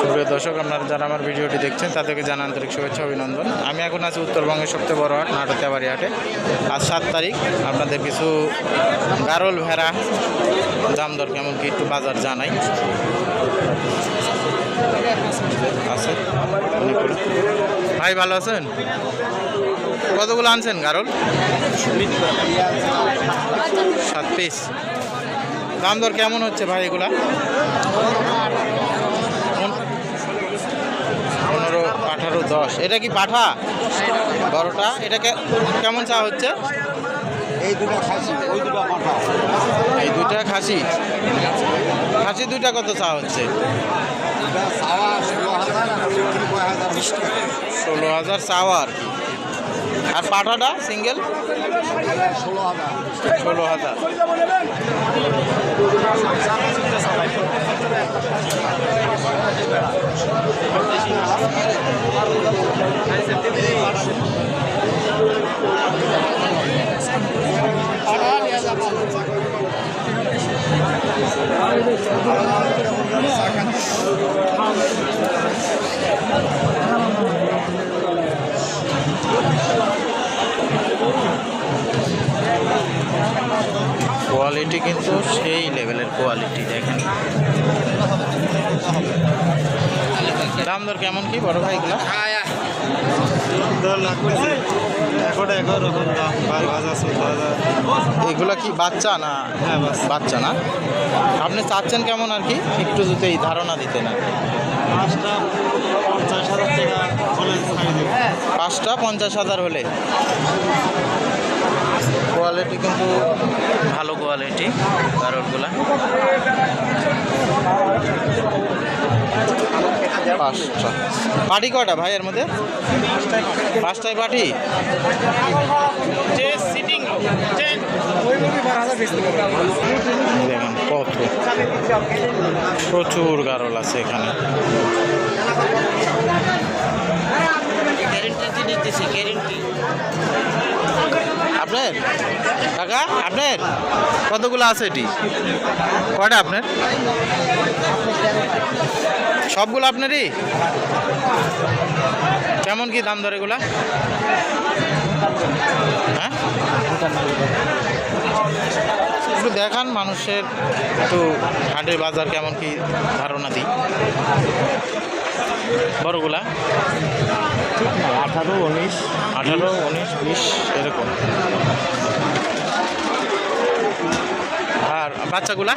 সুপ্রিয় দর্শক, আপনারা যারা আমার ভিডিওটি দেখছেন, তাদেরকে জানা আন্তরিক শুভেচ্ছা, অভিনন্দন। আমি এখন আছি উত্তরবঙ্গের সবচেয়ে বড় হাট নাটতিয়াবাড়ি হাটে আজ সাত তারিখ, আপনাদের কিছু গারল ভেড়া দাম দর কেমন কি একটু বাজার জানাই। ভাই, ভালো আছেন? কতগুলো আনছেন গারল? সাত পিস। দাম দর কেমন হচ্ছে ভাই এগুলা? দশ। এটা কি পাঠা? বড়টা এটা কে- কেমন চা হচ্ছে? এই দুটো খাসি ওই দুটা পাঠা এই দুটা খাসি? খাসি দুইটা কত চা হচ্ছে? ষোলো হাজার চাওয়া আর কি। আর পাঠাটা সিঙ্গেল? ষোলো হাজার। ষোলো হাজার। কোয়ালিটি কিন্তু সেই লেভেলের কোয়ালিটি দেখেন। দাম দর কেমন কি? বড় ভাই এগুলো? এগুলো কি বাচ্চা না হ্যাঁ বাচ্চা। না? আপনি চাচ্ছেন কেমন আর কি? একটু যদি এই ধারণা দিতেন আর কি। পাঁচটা পঞ্চাশ হাজার হলে কোয়ালিটি কিন্তু ভালো কোয়ালিটি গারলগুলা পাঁচটা। পাটি কটা ভাই এর মধ্যে? পাঁচটায় পাটি দেখেন কত। প্রচুর গারল আছে এখানে। গ্যারেন্টি দিতেছি গ্যারেন্টি আপনার? কাকা, আপনার? কতগুলো আছে এটি? কয়টা আপনার? সবগুলো আপনারই? কেমন কি দাম ধরে এগুলা? হ্যাঁ? একটু দেখান মানুষের একটু হাটের বাজার কেমন কি ধারণা দিই। বড়গুলা? আঠারো উনিশ আঠারো উনিশ বিশ এরকম। আর বাচ্চাগুলা?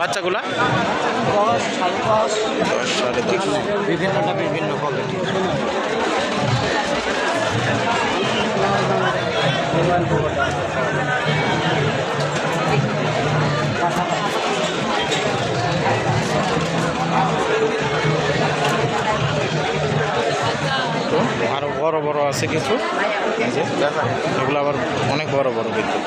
বাচ্চাগুলা। বিভিন্নটা বিভিন্ন কোয়ালিটি তো বড় বড় আছে কিছু। ওগুলো আবার অনেক বড় বড় কিন্তু।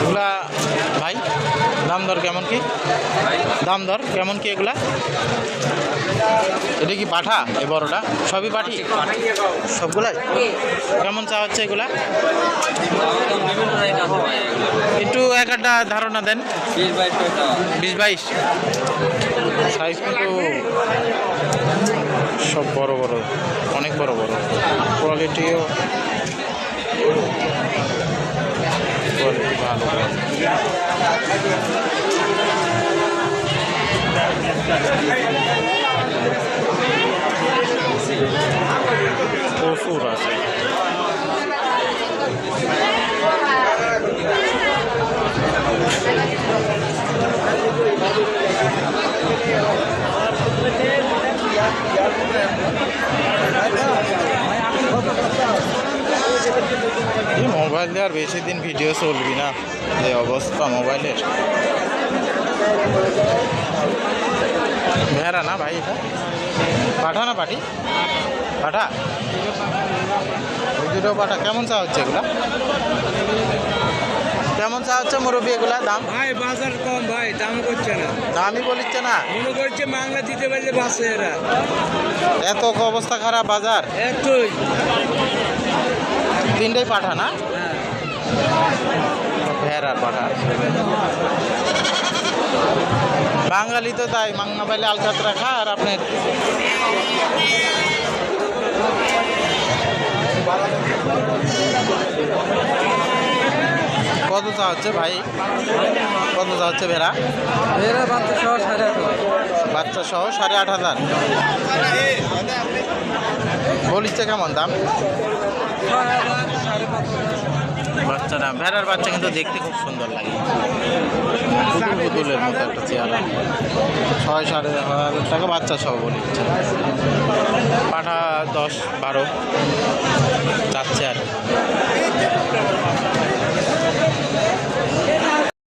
এগুলা, ভাই, দাম দর কেমন কি? দাম দর কেমন কি এগুলা? এটা কি পাঠা? এই বড়টা? সবই পাঠি? সবগুলাই? কেমন চা হচ্ছে এগুলা? একটু এক একটা ধারণা দেন। বিশ বাইশ। সাইজ কিন্তু সব বড় বড়, অনেক বড় বড়। কোয়ালিটিও কোয়ালিটি ভালো। প্রচুর আছে এই মোবাইল দিয়ে আর বেশি দিন ভিডিও চলবি না। যে অবস্থা মোবাইলের। ভেড়া না ভাই এটা? পাঠা না পাটি পাঠা? দুটো পাঠা কেমন চা হচ্ছে এগুলা? কেমন চা হচ্ছে মুরব্বী এগুলা? দাম? ভাই বাজার কম ভাই দাম করছে না। দামই বলিচ্ছে না? মনে করছে বাংলা দিতে পারলে বাসে এরা। এত অবস্থা খারাপ বাজার? এতই তিনটেই পাঠা না? ভেড়ার পাঠা। বাঙালি তো তাই মাংনা পাইলে আলকাতরা খা আর আপনার কত চা হচ্ছে ভাই? কত চা হচ্ছে ভেড়া? ভেড়া বাচ্চা সহ সাড়ে আট বাচ্চা সহ সাড়ে আট হাজার। বলিচ্ছে কেমন দাম? বাচ্চা দাম ভেড়ার বাচ্চা কিন্তু দেখতে খুব সুন্দর লাগে। পুতুল পুতুলের মতো একটা চেহারা। ছয় সাড়ে হাজার টাকা বাচ্চা সহ বলি। পাঠা দশ বারো। চাচ্ছে আর।